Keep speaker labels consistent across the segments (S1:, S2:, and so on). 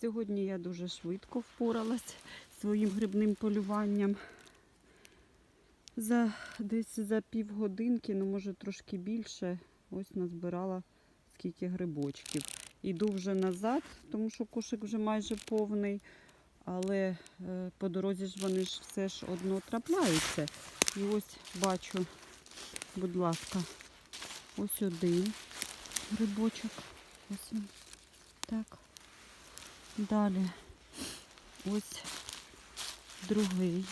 S1: Сьогодні я дуже швидко впоралась своїм грибним полюванням. За десь за півгодинки, ну може трошки більше, ось назбирала скільки грибочків. Іду вже назад, тому що кошик вже майже повний. Але е, по дорозі ж вони ж все ж одно трапляються. І ось бачу, будь ласка, ось один грибочок. Ось він. Так. Далі ось другий.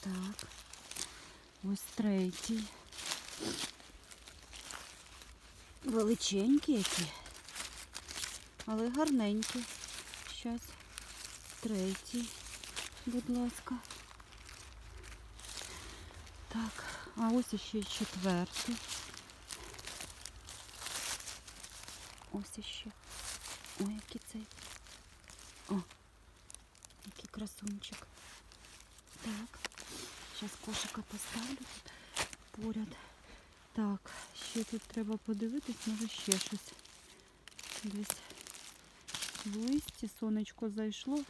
S1: Так. Ось третій. Величенькі які. Але гарненькі. Щас. Третій, будь ласка. Так, а ось іще четвертий. Ось іще. Ой, який цей. О, який красунчик. Так. Зараз кошика поставлю тут поряд. Так, ще тут треба подивитись, може ще щось. Десь в листі сонечко зайшло,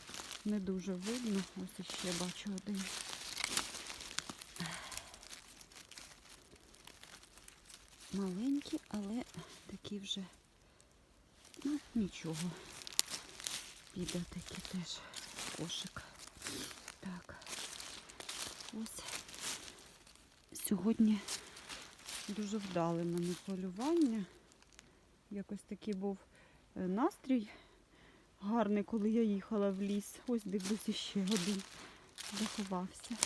S1: не дуже видно. Ось іще бачу один. Маленькі, але такі вже, ну, нічого. Піде такий теж кошик. Так. Ось сьогодні дуже вдале мене полювання. Якось такий був е, настрій гарний, коли я їхала в ліс. Ось дивлюся ще один заховався.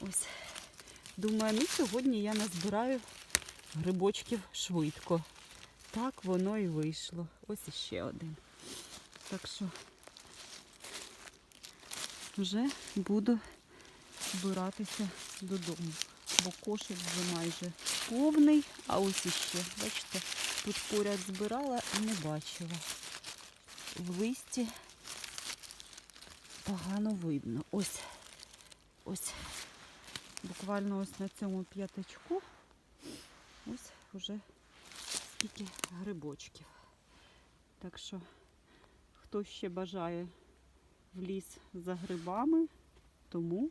S1: Ось. Думаю, ну сьогодні я назбираю грибочків швидко. Так воно і вийшло. Ось іще один. Так що вже буду збиратися додому. Бо кошик вже майже повний, а ось іще, бачите, тут поряд збирала і не бачила. В листі погано видно. Ось, ось, буквально ось на цьому п'ятачку, ось вже скільки грибочків. Так що, хто ще бажає в ліс за грибами, тому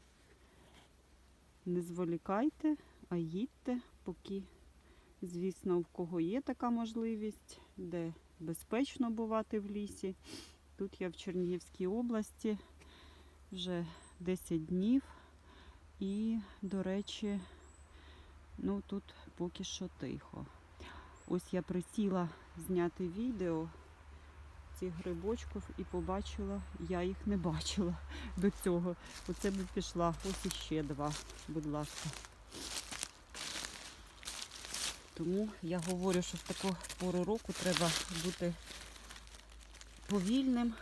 S1: не зволікайте, а їдьте, поки, звісно, в кого є така можливість, де безпечно бувати в лісі. Тут я в Чернігівській області вже 10 днів. І, до речі, ну тут поки що тихо. Ось я присіла зняти відео цих грибочків і побачила, я їх не бачила до цього. Оце би пішла. Ось іще два, будь ласка. Тому я говорю, що в таку пору року треба бути повільним,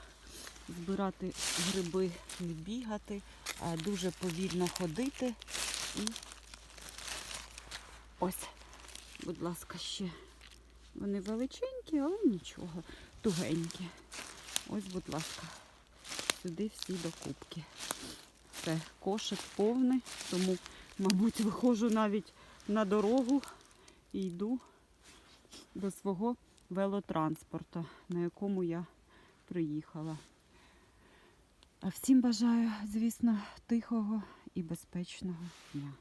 S1: збирати гриби, не бігати, а дуже повільно ходити. І ось, будь ласка, ще. Вони величенькі, але нічого, тугенькі. Ось, будь ласка, сюди всі до кубки. Все, кошик повний, тому, мабуть, виходжу навіть на дорогу і йду до свого велотранспорту, на якому я приїхала. А всім бажаю, звісно, тихого і безпечного дня.